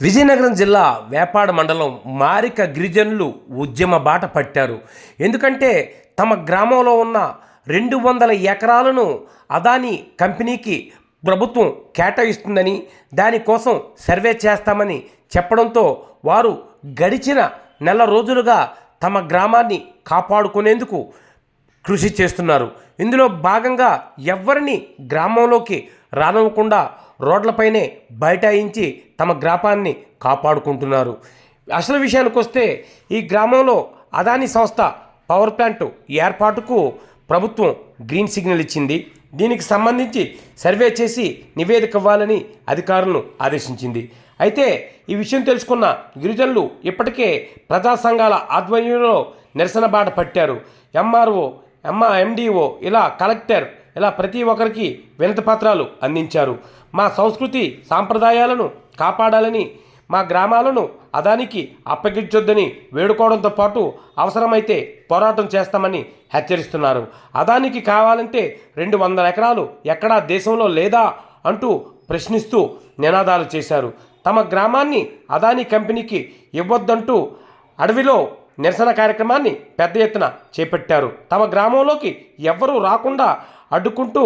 విజయనగరం జిల్లా వేపాడ మండలం మారిక గిరిజనులు ఉద్యమ బాట పట్టారు. ఎందుకంటే తమ గ్రామంలో ఉన్న రెండు వందల ఎకరాలను అదాని కంపెనీకి ప్రభుత్వం కేటాయిస్తుందని దానికోసం సర్వే చేస్తామని చెప్పడంతో వారు గడిచిన నెల రోజులుగా తమ గ్రామాన్ని కాపాడుకునేందుకు కృషి చేస్తున్నారు. ఇందులో భాగంగా ఎవరిని గ్రామంలోకి రానవ్వకుండా రోడ్లపైనే బైఠాయించి తమ గ్రామాన్ని కాపాడుకుంటున్నారు. అసలు విషయానికి వస్తే ఈ గ్రామంలో అదాని సంస్థ పవర్ ప్లాంట్ ఏర్పాటుకు ప్రభుత్వం గ్రీన్ సిగ్నల్ ఇచ్చింది. దీనికి సంబంధించి సర్వే చేసి నివేదిక ఇవ్వాలని అధికారులను ఆదేశించింది. అయితే ఈ విషయం తెలుసుకున్న గిరిజనులు ఇప్పటికే ప్రజా సంఘాల ఆధ్వర్యంలో నిరసన బాట పట్టారు. ఎంఆర్ఓ ఎంఆ ఎండిఓ ఇలా కలెక్టర్ ఇలా ప్రతి ఒక్కరికి వినత పత్రాలు అందించారు. మా సంస్కృతి సాంప్రదాయాలను కాపాడాలని మా గ్రామాలను అదానికి అప్పగించొద్దని వేడుకోవడంతో పాటు అవసరమైతే పోరాటం చేస్తామని హెచ్చరిస్తున్నారు. అదానికి కావాలంటే రెండు వందల ఎకరాలు ఎక్కడా దేశంలో లేదా అంటూ ప్రశ్నిస్తూ నినాదాలు చేశారు. తమ గ్రామాన్ని అదానీ కంపెనీకి ఇవ్వొద్దంటూ అడవిలో నిరసన కార్యక్రమాన్ని పెద్ద ఎత్తున చేపట్టారు. తమ గ్రామంలోకి ఎవ్వరూ రాకుండా అడ్డుకుంటూ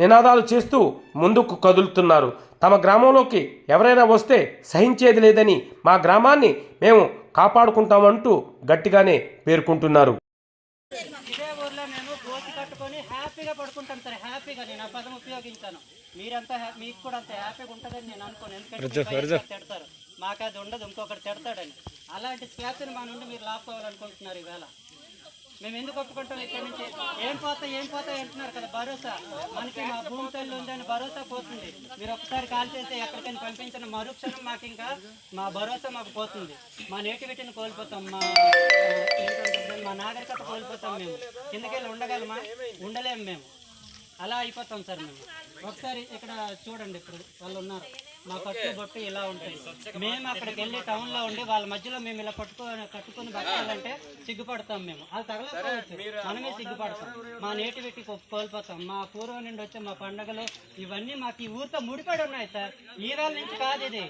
నినాదాలు చేస్తూ ముందుకు కదులుతున్నారు. తమ గ్రామంలోకి ఎవరైనా వస్తే సహించేది లేదని మా గ్రామాన్ని మేము కాపాడుకుంటామంటూ గట్టిగానే పేర్కొంటున్నారు. ఇదే ఊర్లో గోతి కట్టుకొని హ్యాపీగా పడుకుంటాను సార్ హ్యాపీగా. నేను ఆ పదం ఉపయోగించాను. మీరంతా మీకు కూడా అంత హ్యాపీగా ఉంటుందని నేను అనుకోను. ఎందుకంటే తిడతారు. మాకు అది ఉండదు ఇంకొకటి తిడతాడని. అలాంటి స్వేచ్ఛను మా నుండి మీరు లాక్కోవాలనుకుంటున్నారు ఈవేళ. మేము ఎందుకు ఒప్పుకుంటాం ఇక్కడ నుంచి? ఏం పోతా ఏం పోతా అంటున్నారు కదా భరోసా. మనకి మా భూమి తల్లి ఉందని భరోసా పోతుంది. మీరు ఒకసారి కాల్ చేసి ఎక్కడికైనా పంపించిన మరుక్షణం మాకు ఇంకా మా భరోసా మాకు పోతుంది. మా నేటివిటీని కోల్పోతాం మా మా నాగరికత కోల్పోతాం మేము. కిందకెళ్ళి ఉండగలమా? ఉండలేము మేము. అలా అయిపోతాం సార్ మేము. ఒకసారి ఇక్కడ చూడండి ఇప్పుడు వాళ్ళు ఉన్నారు. మా కట్టు బొట్టు ఇలా ఉంటాయి. మేము అక్కడికి వెళ్ళి టౌన్లో ఉండి వాళ్ళ మధ్యలో మేము ఇలా పట్టుకొని కట్టుకొని బతకాలంటే సిగ్గుపడతాం మేము. అది తగలకపోవచ్చు మనమే సిగ్గుపడతాం. మా నేటివిటీ కోల్పోతాం. మా పూర్వం నుండి వచ్చే మా పండుగలు ఇవన్నీ మాకు ఈ ఊరితో ముడిపడి ఉన్నాయి సార్. ఈ వేళ నుంచి కాదు ఇది.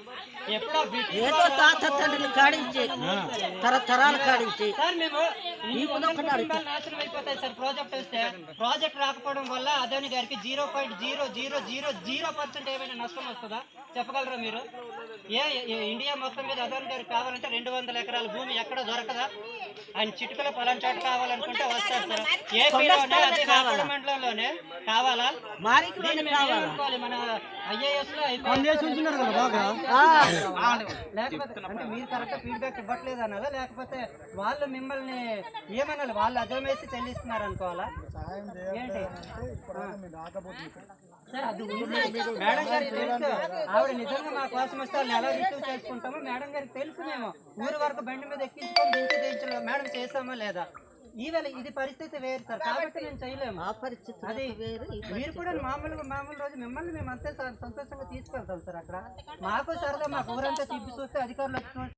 ఎప్పుడో బ్రిటిష్ ఏదో తాత తండ్రులు కాడించి తరతరాలు కాడించి. సార్ మేము ఈ ఉన్న కుటుంబాలు నాశనం అయిపోతాయి సార్. ప్రాజెక్ట్ వస్తే ప్రాజెక్ట్ రాకపోవడం వల్ల అదాని గారికి zero point zero zero zero zero percent ఏమైనా నష్టం వస్తుందా? చెప్పగలరా మీరు? ఏ ఇండియా మొత్తం మీద అదాని గారికి కావాలంటే రెండు వందల ఎకరాల భూమి ఎక్కడ దొరకదా? ఆయన చిటుకల పొలం చోట కావాలనుకుంటే వస్తారు సార్. ఏపీలోనే అదే కావాలి? మండలంలోనే కావాలా? మన ఐఏఎస్లో లేకపోతే అంటే మీరు కరెక్ట్ ఫీడ్బ్యాక్ ఇవ్వట్లేదు అనాలా లేకపోతే వాళ్ళు మిమ్మల్ని ఏమనాలి? వాళ్ళు అర్థమేసి చెల్లిస్తున్నారు అనుకోవాలా? ఏంటి? సార్, అది. మేడం తెలుసు. ఆవిడ నిజంగా మా కోసం వస్తే వాళ్ళని ఎలా రిసీవ్ చేసుకుంటామో మేడం గారికి తెలుసు మేము ఊరి వరకు బండి మీద ఎక్కించుకొని దించి దించలో మేడం చేసామా లేదా? ఈవేళ ఇది పరిస్థితి వేరు సార్. కాబట్టి నేను చేయలేము. ఆ పరిస్థితి అది వేరు మీరు కూడా మామూలుగా మామూలు రోజు మిమ్మల్ని మేము అంతే సంతోషంగా తీసుకెళ్తాం సార్ అక్కడ. మాకు సరదా మాకు ఊరంతా తిప్పి చూస్తే అధికారులు వచ్చి